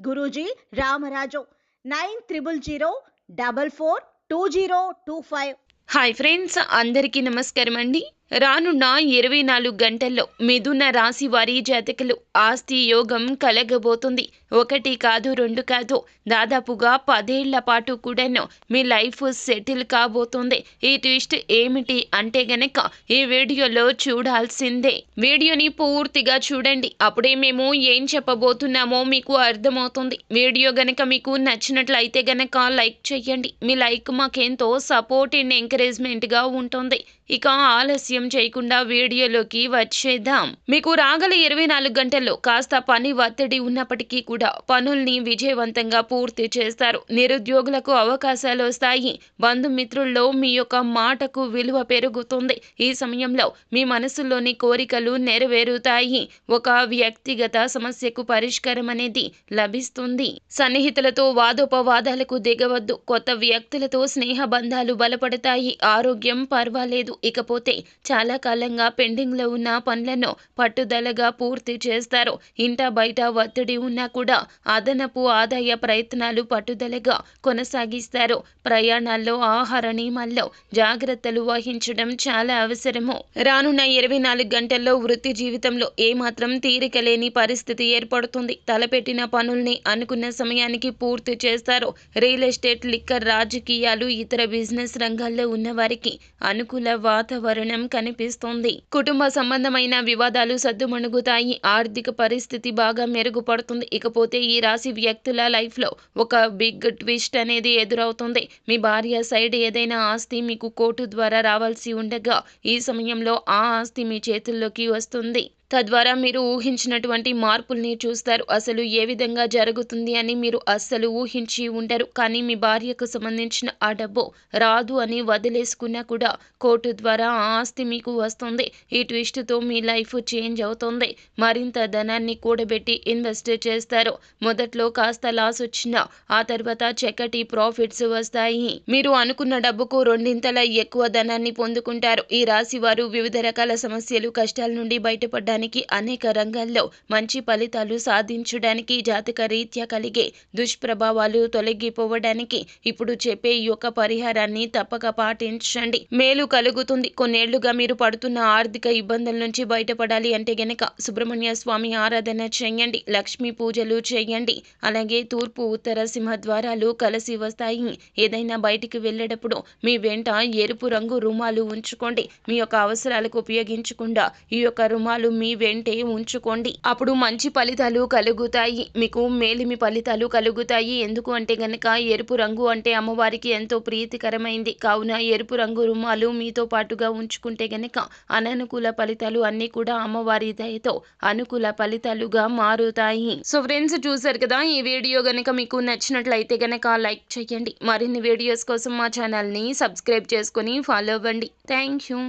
Guruji Ramaraju nine triple zero double four two zero two five. Hi friends అందరికీ నమస్కారం అండి. రానున్న ఇరవై నాలుగు గంటల్లో మిథున రాశి వారి జాతకులు ఆస్తి యోగం కలగబోతుంది. ఒకటి కాదు రెండు కాదు. దాదాపుగా పదేళ్ళ పాటు కూడాను మీ లైఫ్ సెటిల్ కాబోతుంది. ఈ ట్విస్ట్ ఏమిటి అంటే గనక ఈ వీడియోలో చూడాల్సిందే. వీడియోని పూర్తిగా చూడండి. అప్పుడే మేము ఏం చెప్పబోతున్నామో మీకు అర్థమవుతుంది. వీడియో గనక మీకు నచ్చినట్లయితే గనక లైక్ చేయండి. మీ లైక్ మాకెంతో సపోర్ట్ అండ్ ఎంకరేజ్మెంట్గా ఉంటుంది. ఇక ఆలస్యం చేయకుండా వీడియోలోకి వచ్చేద్దాం. మీకు రాగల ఇరవై నాలుగు గంటల్లో కాస్త పని ఒత్తిడి ఉన్నప్పటికీ కూడా పనుల్ని విజయవంతంగా పూర్తి చేస్తారు. నిరుద్యోగులకు అవకాశాలు వస్తాయి. బంధుమిత్రుల్లో మీ యొక్క మాటకు విలువ పెరుగుతుంది. ఈ సమయంలో మీ మనసులోని కోరికలు నెరవేరుతాయి. ఒక వ్యక్తిగత సమస్యకు పరిష్కారం అనేది లభిస్తుంది. సన్నిహితులతో వాదోపవాదాలకు దిగవద్దు. కొత్త వ్యక్తులతో స్నేహ బంధాలు బలపడతాయి. ఆరోగ్యం పర్వాలేదు. ఇకపోతే చాలా కాలంగా పెండింగ్లో ఉన్న పనులను పట్టుదలగా పూర్తి చేస్తారు. ఇంట బయట ఒత్తిడి ఉన్నా కూడా అదనపు ఆదాయ ప్రయత్నాలు పట్టుదలగా కొనసాగిస్తారు. ప్రయాణాల్లో ఆహార నియమాల్లో జాగ్రత్తలు వహించడం చాలా అవసరము. రానున్న ఇరవై నాలుగు గంటల్లో వృత్తి జీవితంలో ఏమాత్రం తీరిక లేని పరిస్థితి ఏర్పడుతుంది. తలపెట్టిన పనుల్ని అనుకున్న సమయానికి పూర్తి చేస్తారు. రియల్ ఎస్టేట్ లిక్కర్ రాజకీయాలు ఇతర బిజినెస్ రంగాల్లో ఉన్నవారికి అనుకూల వాతావరణం కనిపిస్తోంది. కుటుంబ సంబంధమైన వివాదాలు సద్దుమణుగుతాయి. ఆర్థిక పరిస్థితి బాగా మెరుగుపడుతుంది. ఇకపోతే ఈ రాశి వ్యక్తుల లైఫ్లో ఒక బిగ్ ట్విస్ట్ అనేది ఎదురవుతుంది. మీ భార్య సైడ్ ఏదైనా ఆస్తి మీకు కోర్టు ద్వారా రావాల్సి ఉండగా ఈ సమయంలో ఆ ఆస్తి మీ చేతుల్లోకి వస్తుంది. తద్వారా మీరు ఊహించినటువంటి మార్పుల్ని చూస్తారు. అసలు ఏ విధంగా జరుగుతుంది అని మీరు అస్సలు ఊహించి ఉండరు. కానీ మీ భార్యకు సంబంధించిన ఆ డబ్బు రాదు అని వదిలేసుకున్నా కూడా కోర్టు ద్వారా ఆస్తి మీకు వస్తుంది. ఈ ట్విస్ట్తో మీ లైఫ్ చేంజ్ అవుతుంది. మరింత ధనాన్ని కూడబెట్టి ఇన్వెస్ట్ చేస్తారు. మొదట్లో కాస్త లాస్ వచ్చినా ఆ తర్వాత చక్కటి ప్రాఫిట్స్ వస్తాయి. మీరు అనుకున్న డబ్బుకు రెండింతల ఎక్కువ ధనాన్ని పొందుకుంటారు. ఈ రాశి వారు వివిధ రకాల సమస్యలు కష్టాల నుండి బయటపడ్డారు. బయటపడడానికి అనేక రంగాల్లో మంచి ఫలితాలు సాధించడానికి జాతక రీత్యా కలిగే దుష్ప్రభావాలు తొలగిపోవడానికి ఇప్పుడు చెప్పే ఈ యొక్క పరిహారాన్ని తప్పక పాటించండి. మేలు కలుగుతుంది. కొన్నేళ్ళుగా మీరు పడుతున్న ఆర్థిక ఇబ్బందుల నుంచి బయటపడాలి అంటే గనక సుబ్రహ్మణ్య స్వామి ఆరాధన చేయండి. లక్ష్మీ పూజలు చేయండి. అలాగే తూర్పు ఉత్తర సింహద్వారాలు కలిసి వస్తాయి. ఏదైనా బయటికి వెళ్ళేటప్పుడు మీ వెంట ఎరుపు రంగు రుమాలు ఉంచుకోండి. మీ యొక్క అవసరాలకు ఉపయోగించకుండా ఈ యొక్క రుమాలు మీ వెంటే ఉంచుకోండి. అప్పుడు మంచి ఫలితాలు కలుగుతాయి. మీకు మేలిమి ఫలితాలు కలుగుతాయి. ఎందుకు అంటే గనక ఎరుపు రంగు అంటే అమ్మవారికి ఎంతో ప్రీతికరమైంది. కావున ఎరుపు రంగు రుమాలు మీతో పాటుగా ఉంచుకుంటే గనక అననుకూల ఫలితాలు అన్నీ కూడా అమ్మవారి దయతో అనుకూల ఫలితాలుగా మారుతాయి. సో ఫ్రెండ్స్ చూసారు కదా ఈ వీడియో గనక మీకు నచ్చినట్లయితే గనక లైక్ చేయండి. మరిన్ని వీడియోస్ కోసం మా ఛానల్ని సబ్స్క్రైబ్ చేసుకొని ఫాలో అవ్వండి. Thank you